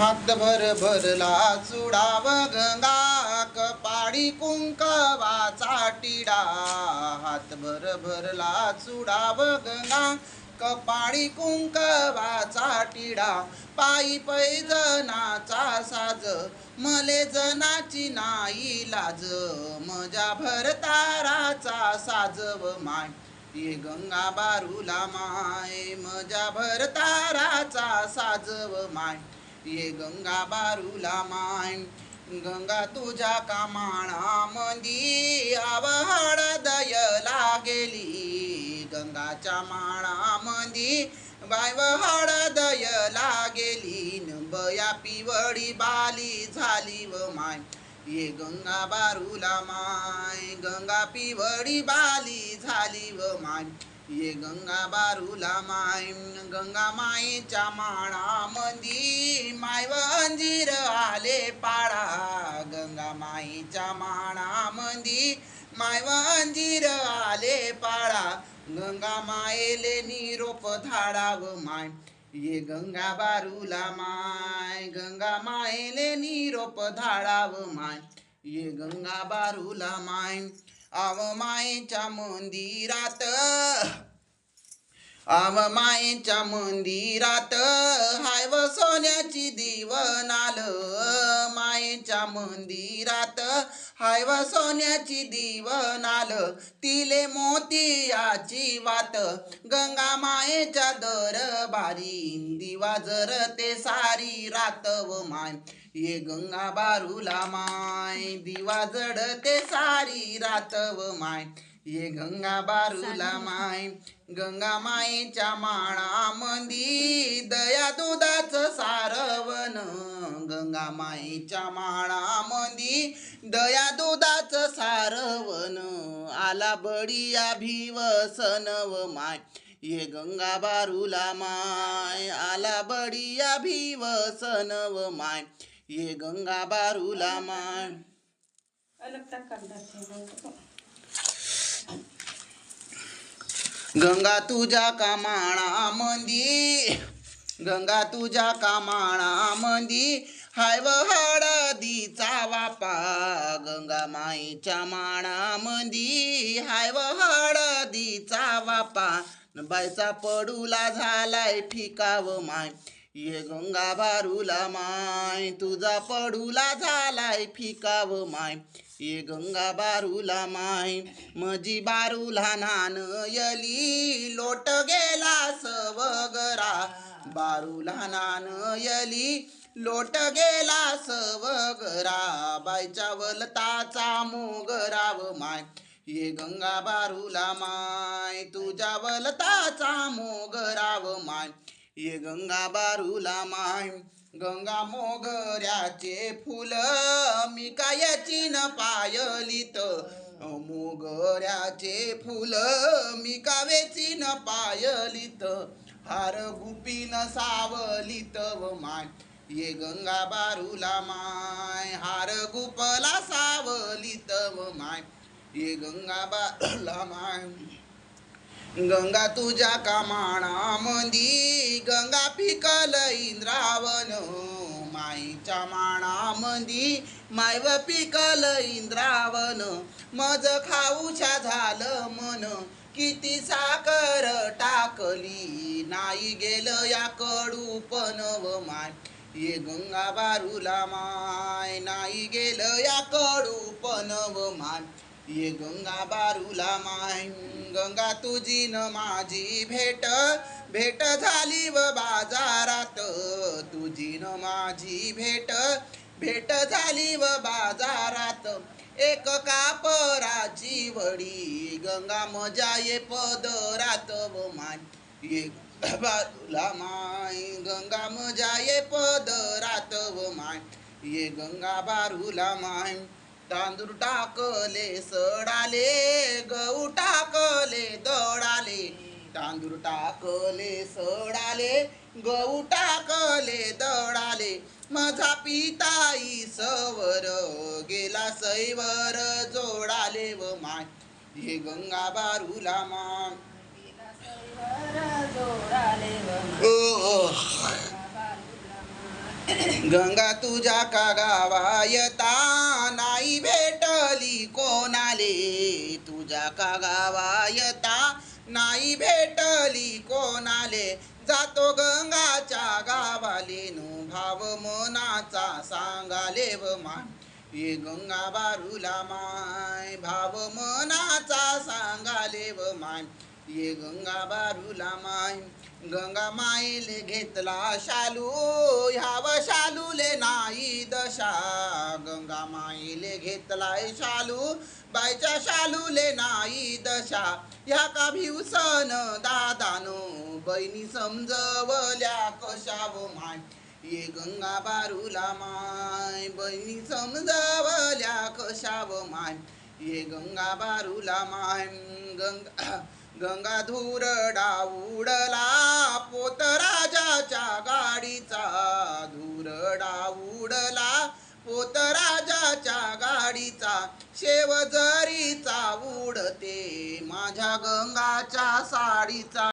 हात भर भरला चुडाव गंगा कपाळी कुंकवाचा टिडा हात भर भरला चुडाव गंगा कपाळी कुंकवाचा टिडा पायी पैजनाचा साज मले जनाची नाही लाज. मजा भरताराचा साजव माय ये गंगा बारूला माय. मजा भरताराचा साजव माय. ये गंगा बारूला माय गंगा तुझ्या कामाणा मंदी आवहड दयला गेली गंगाच्या माळा मंदी बायवहड दयला गेली नबया पिवळी बाली झाली व माय ये गंगा बारूला माय गंगा पिवळी बाली झाली व माय ये गंगा बारूला माय गंगा मायेच्या माळामंदी माय वंजीर आले पाडा. गंगा माईच्या माळामंदी माय वंजीर आले पाडा. गंगा मायेले निरोप धाडाव माय. ये गंगा बारूला माय गंगा मायेले निरोप धाडाव माय. ये गंगा बारूला माय. आव मायेच्या मंदिरात. आव मायेच्या मंदिरात. हाय व सोन्याची दिवनाल मायेच्या मंदिरात. हाय व सोन्याची दिवनाल तिले मोतियाची वात. गंगा मायेच्या दरबारी. दिवा जर ते सारी रात व माय ये गंगा बारूला माय दिवा जडते सारी रात व माय. ये गंगा बारूला माय गंगा मायेच्या माळा मंदी दया दुधाचं सारवण. गंगा मायेच्या माळा मंदी दया दुधाचं सारवण. आला बडिया भिवसन व माय. ये गंगा बारूला माय आला बडिया भिवसन व माय. ये गंगा बारूला माय गंगा तुझ्या कामाणा मंदी. गंगा तुझ्या कामाणा मंदी. हाय व हळदीचा वापा. गंगा माईच्या माणा मंदी. हाय व हळदीचा वापा. बायचा पडूला झालाय फिकाव माय. ये गंगा बारूला माय तुझा पडूला झालाय फिकाव माय. ये गंगा बारूला माय मजी बारूला नान यली लोट गेला सवगरा. बारूला नान यली लोट गेला सवगरा. बायच्या वलताचा मोगराव माय. ये गंगा बारूला माय तुझ्या वलताचा मोगराव माय. ये गंगा बारूला माय गंगा मोगऱ्याचे फुल मी कायाची न पायलीत? मोगऱ्याचे फुल मी कावेची न पायलीत? हार गुपीन सावलीत व माय ये गंगा बारूला माय हार गुपला सावलीत व माय ये गंगा बारूला माय. गंगा तुझ्या कामाणा मंदी गंगा पिकल इंद्रावन माईच्या माणा मंदी मायव पिकल इंद्रावन मज खाऊच्या झालं मन. किती साखर टाकली नाही गेलं या कडू पण व माय. ये गंगा बारूला माय नाही गेलं या कडू पण व माय. ये गंगा बारूला माय गंगा तुझी न माझी भेट भेट झाली व बाजारात तुझी न माझी भेट भेट झाली व बाजारात. एक कापराची वडी गंगा मजा ये पदरात व माय ये बारूला माय गंगा मजा ये पदरात व माय ये गंगा बारूला माय तांदूळ टाकले सडाले गहू टाकले दडाले तांदूळ टाकले सडाले गहू टाकले दडाले माझा पिताई सवर गेला सैवर जोडाले व माय. हे गंगा बारूला माय. ओ. गंगा तुझ्या का गावायता नाही भेटली कोणाले? तुझ्या का गावायता नाही भेटली कोणाले? जातो गंगाच्या गावाले नु भाव मनाचा सांगाले व मान. ये गंगा बारुला माय भाव मनाचा सांगाले व मान. ये गंगा बारूला माय गंगा माईले घेतला शालू ह्याव शालूले नाही दशा. गंगा माईले घेतलाय शालू बायच्या शालूले नाही दशा. ह्या का भिवसन दादानो बहिणी समजवल्या कशाव माय? ये गंगा बारूला माय बहिणी समजवल्या कशाव माय? ये गंगा बारूला माय गंगा गंगा धुरडा उडला पोत राजाच्या गाडीचा. धुरडा उडला पोत राजाच्या गाडीचा. शेवजरीचा उडते माझ्या गंगाच्या साडीचा.